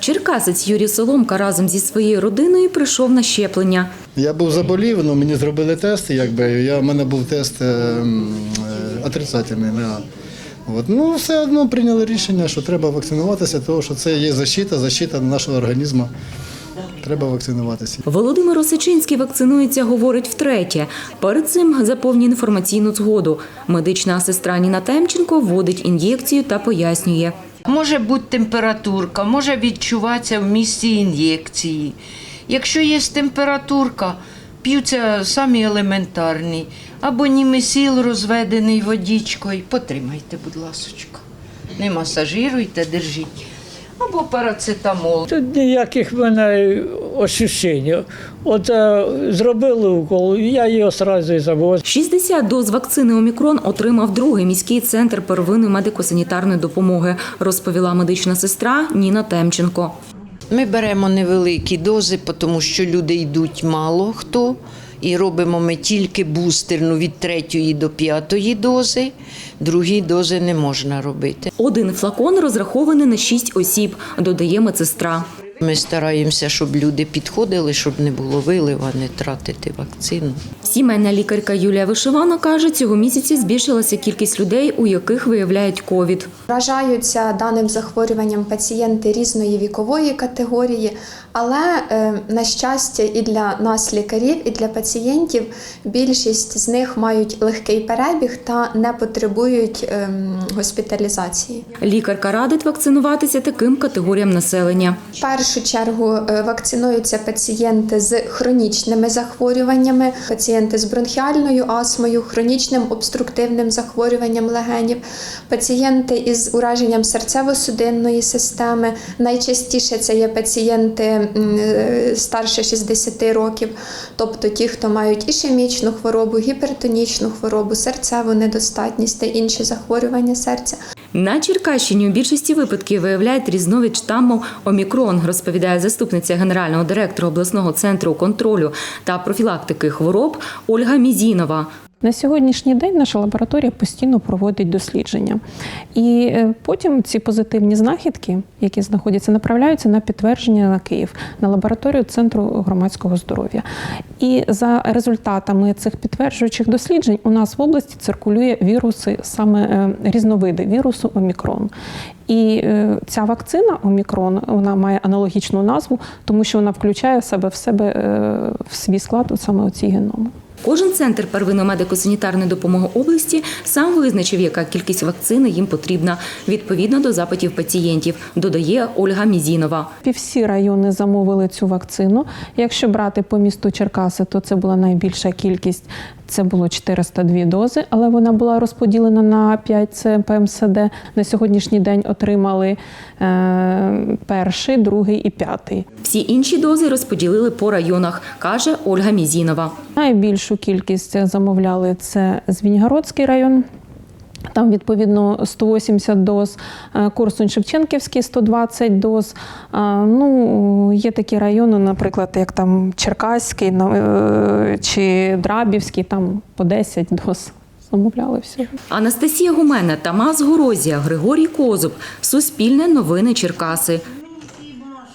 Черкасець Юрій Соломка разом зі своєю родиною прийшов на щеплення. Я був заболів, ну мені зробили тест, якби я, в мене був тест е, е, отрицательний. Да. От. Ну, все одно прийняли рішення, що треба вакцинуватися, тому що це є защита, защита нашого організму. Треба вакцинуватися. Володимир Осичинський вакцинується, говорить втретє. Перед цим заповнює інформаційну згоду. Медична сестра Ніна Темченко вводить ін'єкцію та пояснює. Може бути температурка, може відчуватися в місці ін'єкції. Якщо є температурка, п'ються самі елементарні. Або німесіл розведений водічкою. Потримайте, будь ласочка. Не масажируйте, держіть. Або парацетамол. Тут ніяких в мене ощущень. От е, зробили укол, я її одразу і забув. 60 доз вакцини Омікрон отримав другий міський центр первинної медико-санітарної допомоги, розповіла медична сестра Ніна Темченко. Ми беремо невеликі дози, тому що люди йдуть мало хто. І робимо ми тільки бустерну від третьої до п'ятої дози. Другі дози не можна робити. Один флакон розрахований на шість осіб, додає медсестра. Ми стараємося, щоб люди підходили, щоб не було вилива, не тратити вакцину. Сімейна лікарка Юлія Вишивана каже, цього місяці збільшилася кількість людей, у яких виявляють ковід. Вражаються даним захворюванням пацієнти різної вікової категорії, але е, на щастя, і для нас, лікарів, і для пацієнтів, більшість з них мають легкий перебіг та не потребують ем, госпіталізації. Лікарка радить вакцинуватися таким категоріям населення. В першу чергу е, вакцинуються пацієнти з хронічними захворюваннями, пацієнти з бронхіальною астмою, хронічним обструктивним захворюванням легенів, пацієнти із ураженням серцево-судинної системи. Найчастіше це є пацієнти старше 60 років, тобто ті, хто мають ішемічну хворобу, гіпертонічну хворобу, серцеву недостатність та інші захворювання серця. На Черкащині у більшості випадків виявляють різновид штамму Омікрон, розповідає заступниця генерального директора обласного центру контролю та профілактики хвороб Ольга Мізінова. На сьогоднішній день наша лабораторія постійно проводить дослідження, і е, потім ці позитивні знахідки, які знаходяться, направляються на підтвердження на Київ на лабораторію Центру громадського здоров'я. І за результатами цих підтверджуючих досліджень у нас в області циркулює віруси, саме е, різновиди вірусу Омікрон. І е, ця вакцина Омікрон вона має аналогічну назву, тому що вона включає в себе в себе в свій склад саме оці геноми. Кожен центр первинної медико-санітарної допомоги області сам визначив, яка кількість вакцини їм потрібна відповідно до запитів пацієнтів, додає Ольга Мізінова. Всі райони замовили цю вакцину. Якщо брати по місту Черкаси, то це була найбільша кількість. Це було 402 дози, але вона була розподілена на 5 це ПМСД. На сьогоднішній день отримали е, перший, другий і п'ятий. Всі інші дози розподілили по районах, каже Ольга Мізінова. Найбільшу кількість замовляли це Звінігородський район. Там відповідно 180 доз, е, Корсунь Шевченківський 120 доз. А, Ну, є такі райони, наприклад, як там Черкаський е, чи Драбівський, там по 10 доз замовляли все. Анастасія Гумена, Тамас Горозія, Григорій Козуб. Суспільне новини Черкаси.